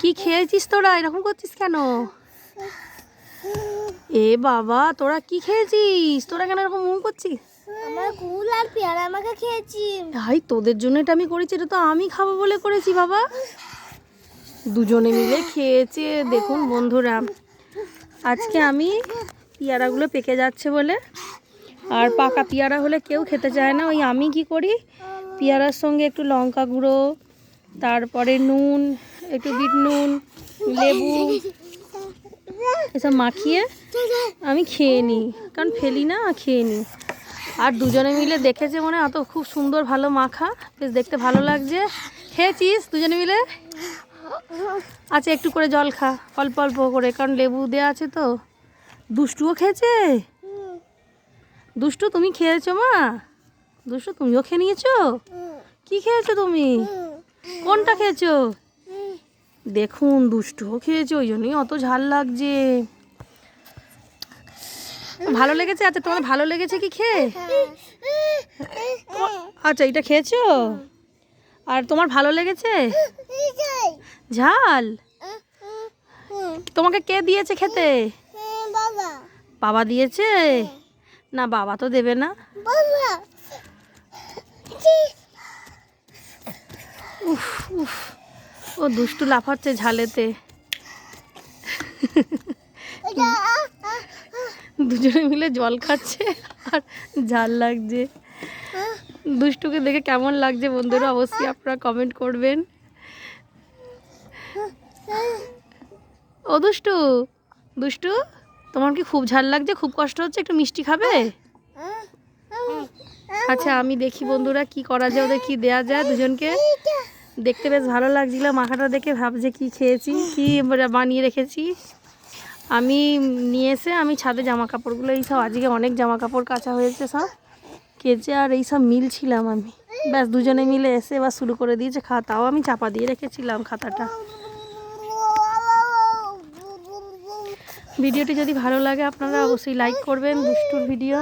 কি খেয়েছিস তোরা? এরকম করছিস কেন? এ বাবা তোরা কি খেয়েছিস তোরা কেন এরকম মুখ করছিস? আমরা কুল আর পেয়ারা আমাকে খেয়েছি। ভাই তোদের জন্য এটা আমি করেছি এটা তো আমি খাব বলে করেছি বাবা। দুজনে মিলে খেয়েছে দেখুন বন্ধুরা। আজকে আমি পেয়ারাগুলো পেকে যাচ্ছে বলে। আর পাকা পেয়ারা হলে কেউ খেতে চায় না। ওই আমি কি করি? পেয়ারার সঙ্গে একটু লঙ্কা গুঁড়ো তারপরে নুন, একটু বিট নুন, লেবু। এসব মাখিয়ে আমি খেয়ে নিই কারণ ফেলি না, খেয়ে নিই আর দুজনে মিলে দেখেছে মনে অত খুব সুন্দর ভালো মাখা। বেশ দেখতে ভালো লাগছে। খেয়েছিস দুজনে মিলে? আচ্ছা একটু করে জল খা, অল্প অল্প করে, কারণ লেবু দেওয়া আছে তো। দুষ্টুও খেয়েছে? দুষ্টু, তুমি খেয়েছো মা? দুষ্টু, তুমিও খেয়ে নিয়েছো? কি খেয়েছো তুমি? কোনটা খেয়েছো? দেখুন দুষ্টুও খেয়েছো ওই জন্যই অত ঝাল লাগছে। ভালো লেগেছে? আচ্ছা তোমার ভালো লেগেছে কি খেয়ে? আচ্ছা এটা খেয়েছো? আর তোমার ভালো লেগেছে? ঝাল? তোমাকে কে দিয়েছে খেতে? বাবা দিয়েছে? না বাবা তো দেবে না বাবা ও দুষ্টু লাফাচ্ছে ঝালেতে। দুজনে মিলে জল খাচ্ছে আর ঝাল লাগছে। দুষ্টুকে দেখে কেমন লাগছে বন্ধুরা, অবশ্যই আপনারা কমেন্ট করবেন। ও দুষ্টু দুষ্টু, তোমার কি খুব ঝাল লাগছে? খুব কষ্ট হচ্ছে? একটু মিষ্টি খাবে? আচ্ছা আমি দেখি বন্ধুরা কি করা যায়, ওদের কি দেয়া যায় দুজনকে। দেখতে বেশ ভালো লাগছিল মাখাটা দেখে ভাবছে কি খেয়েছি, কি বানিয়ে রেখেছি। আমি নিয়ে এসে আমি ছাদে জামা কাপড়গুলো এইসব আজকে অনেক জামা কাপড় কাচা হয়েছে সব, কেচে আর এই এইসব মিলছিলাম আমি। ব্যাস দুজনে মিলে এসে এবার শুরু করে দিয়েছে খাতাও আমি চাপা দিয়ে রেখেছিলাম খাতাটা। ভিডিওটি যদি ভালো লাগে আপনারা অবশ্যই লাইক করবেন, দুষ্টুর ভিডিও।